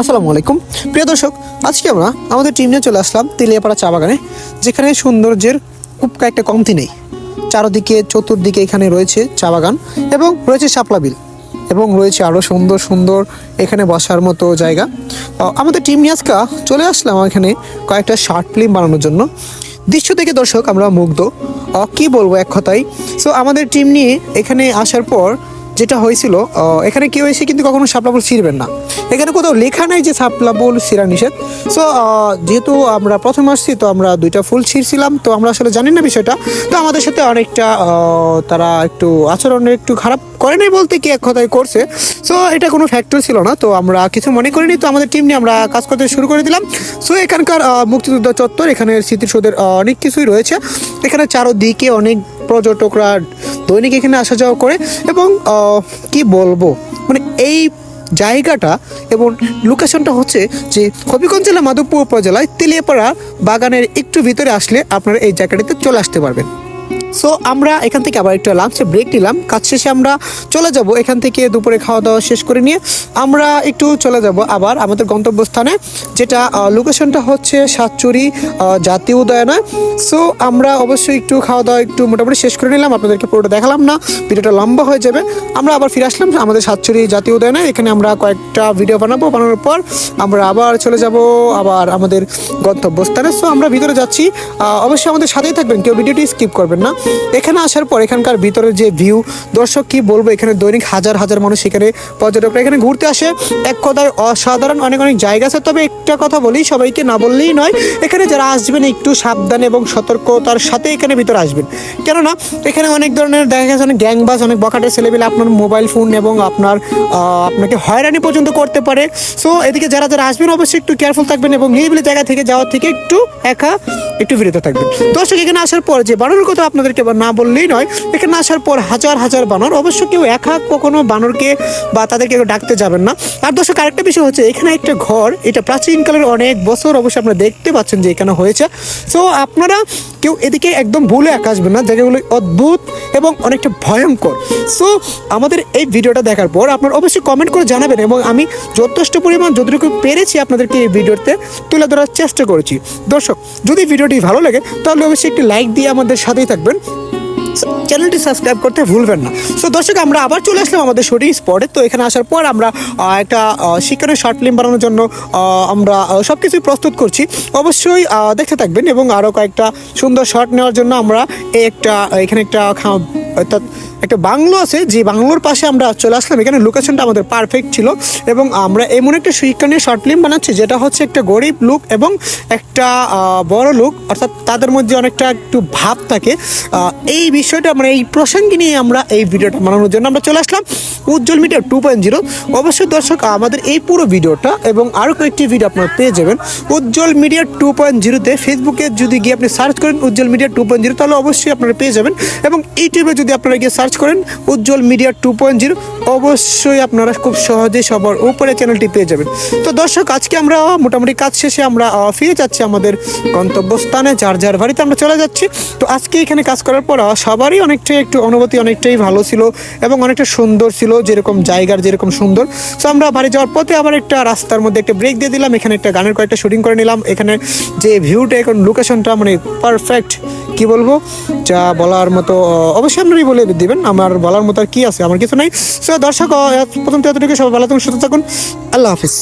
আসসালামু আলাইকুম। প্রিয় দর্শক, আজকে আমরা আমাদের টিম নিয়ে চলে আসলাম তেলিয়াপাড়া চা বাগানে, যেখানে সৌন্দর্যের খুব কয়েকটা কমতি নেই। চারদিকে, চতুর্দিকে এখানে রয়েছে চা বাগান এবং রয়েছে শাপলা বিল এবং রয়েছে আরও সুন্দর সুন্দর এখানে বসার মতো জায়গা। আমাদের টিম নিয়ে আজকে চলে আসলাম এখানে কয়েকটা শর্ট ফিল্ম বানানোর জন্য। দৃশ্য থেকে দর্শক, আমরা মুগ্ধ। কি বলব এক কথায়? সো আমাদের টিম নিয়ে এখানে আসার পর যেটা হয়েছিল এখানে কেউ এসে কিন্তু কখনো সাপলাবল ছিঁড়বেন না। এখানে কোথাও লেখা নাই যে সাপলাবল ছিঁড়া নিষেধ। সো যেহেতু আমরা প্রথম আসছি, তো আমরা দুইটা ফুল ছিঁড়ছিলাম। তো আমরা আসলে জানি না বিষয়টা। তো আমাদের সাথে অনেকটা তারা একটু আচরণের একটু খারাপ করে নাই বলতে কি এক কথায় করছে। সো এটা কোনো ফ্যাক্টর ছিল না। তো আমরা কিছু মনে করিনি। তো আমাদের টিম নিয়ে আমরা কাজ করতে শুরু করে দিলাম। সো এখানকার মুক্তিযোদ্ধা চত্বর, এখানে স্মৃতিসৌধের অনেক কিছুই রয়েছে। এখানে চারোদিকে অনেক পর্যটকরা দৈনিক এখানে আসা যাওয়া করে এবং কি বলব? মানে এই জায়গাটা এবং লোকেশনটা হচ্ছে যে হবিগঞ্জ জেলা মাধবপুর উপজেলায় তেলিয়াপাড়া বাগানের একটু ভিতরে আসলে আপনারা এই জায়গাটিতে চলে আসতে পারবেন। সো আমরা এখান থেকে আবার একটু লাঞ্চে ব্রেক নিলাম। কাজ শেষে আমরা চলে যাব। এখান থেকে দুপুরে খাওয়া দাওয়া শেষ করে নিয়ে আমরা একটু চলে যাব আবার আমাদের গন্তব্যস্থানে, যেটা লোকেশনটা হচ্ছে সাতচুরি জাতীয় উদয়নায়। সো আমরা অবশ্যই একটু খাওয়া দাওয়া একটু মোটামুটি শেষ করে নিলাম। আপনাদেরকে পুরোটা দেখালাম না। ভিডিওটা লম্বা হয়ে যাবে। আমরা আবার ফিরে আসলাম আমাদের সাতচুরি জাতীয় উদয়নে এখানে আমরা কয়েকটা ভিডিও বানাবো। বানানোর পর আমরা আবার চলে যাব আবার আমাদের গন্তব্যস্থানে। সো আমরা ভিতরে যাচ্ছি। অবশ্যই আমাদের সাথেই থাকবেন। কেউ ভিডিওটি স্কিপ করবেন না। এখানে আসার পর এখানকার ভিতরের যে ভিউ দর্শক কি বলব, এখানে দৈনিক হাজার হাজার মানুষ এখানে পর্যটকরা এখানে ঘুরতে আসে। এক কথায় অসাধারণ অনেক অনেক জায়গা আছে, তবে একটা কথা বলি, সবাইকে না বললেই নয়, এখানে যারা আসবেন একটু সাবধান এবং সতর্কতার সাথে এখানে ভিতরে আসবেন। কেননা, এখানে অনেক ধরনের দেখা গেছে, অনেক গ্যাংবাজ অনেক বখাটের ছেলেবেলে আপনার মোবাইল ফোন এবং আপনার আপনাকে হয়রানি পর্যন্ত করতে পারে। সো এদিকে যারা যারা আসবেন, অবশ্যই একটু কেয়ারফুল থাকবেন এবং নিরিবিলি জায়গা থেকে যাওয়ার থেকে একটু একা একটু বিরত থাকবেন। দর্শক, এখানে আসার পর যে বানরের কথা আপনাদেরকে বা না বললেই নয়। এখানে আসার পর হাজার হাজার বানর। অবশ্য কেউ একা কখনো বানরকে বা তাদেরকে ডাকতে যাবেন না। আর দর্শক, আরেকটা বিষয় হচ্ছে, এখানে একটা ঘর, এটা প্রাচীনকালের অনেক বছর অবশ্যই আপনারা দেখতে পাচ্ছেন যে এখানে হয়েছে। সো আপনারা কেউ এদিকে একদম ভুলে একা আসবে না জায়গাগুলো অদ্ভুত এবং অনেকটা ভয়ঙ্কর। সো আমাদের এই ভিডিওটা দেখার পর আপনার অবশ্যই কমেন্ট করে জানাবেন এবং আমি যথেষ্ট পরিমাণ যতটুকু পেরেছি আপনাদেরকে এই ভিডিওতে তুলে ধরার চেষ্টা করেছি। দর্শক, যদি ভিডিওটি ভালো লাগে, তাহলে অবশ্যই একটি লাইক দিয়ে আমাদের সাথেই থাকবেন। চ্যানেলটি সাবস্ক্রাইব করতে ভুলবেন না। সো দর্শক, আমরা আবার চলে আসলাম আমাদের শুটিং স্পটে তো এখানে আসার পর আমরা একটা শিক্ষণের শর্ট ফিল্ম বানানোর জন্য আমরা সব কিছুই প্রস্তুত করছি। অবশ্যই দেখতে থাকবেন এবং আরও কয়েকটা সুন্দর শর্ট নেওয়ার জন্য আমরা একটা, এখানে একটা অর্থাৎ একটা বাংলো আছে, যে বাংলোর পাশে আমরা চলে আসলাম। এখানে লোকেশনটা আমাদের পারফেক্ট ছিল এবং আমরা এমন একটা শিক্ষা নিয়ে শর্ট ফিল্ম বানাচ্ছি, যেটা হচ্ছে একটা গরিব লুক এবং একটা বড় লুক, অর্থাৎ তাদের মধ্যে অনেকটা একটু ভাব থাকে। এই বিষয়টা মানে এই প্রসঙ্গে নিয়ে আমরা এই ভিডিওটা বানানোর জন্য আমরা চলে আসলাম। Ujjwal media two point zero অবশ্যই দর্শক, আমাদের এই পুরো ভিডিওটা এবং আরও কয়েকটি ভিডিও আপনারা পেয়ে যাবেন উজ্জ্বল মিডিয়া টু পয়েন্ট জিরোতে ফেসবুকে যদি গিয়ে আপনি সার্চ করেন Ujjwal media two point zero তাহলে অবশ্যই আপনারা পেয়ে যাবেন। এবং ইউটিউবে যদি আপনারা গিয়ে সার্চ করেন Ujjwal media two point zero অবশ্যই আপনারা খুব সহজেই সবার উপরে চ্যানেলটি পেয়ে যাবেন। তো দর্শক, আজকে আমরা মোটামুটি কাজ শেষে আমরা ফিরে যাচ্ছি আমাদের গন্তব্যস্থানে, যার যার বাড়িতে আমরা চলে যাচ্ছি। তো আজকে এখানে কাজ করার পর সবারই অনেকটাই একটু অনুভূতি অনেকটাই ভালো ছিল এবং অনেকটা সুন্দর ছিল। যেরকম জায়গার যেরকম সুন্দর। সো আমরা বাড়ি যাওয়ার পথে আবার একটা রাস্তার মধ্যে একটা ব্রেক দিয়ে দিলাম, এখানে একটা গানের কয়েকটা শুটিং করে নিলাম। এখানে যে ভিউটা এখন লোকেশনটা মানে পারফেক্ট কি বলব? যা বলার মতো অবশ্যই আপনারই বলে দিবেন, আমার বলার মতো আর কি আছে, আমার কিছু নাই। সো দর্শক প্রথম এতটুকু সবাই ভালো থাকুন, সুস্থ থাকুন। আল্লাহ হাফিজ।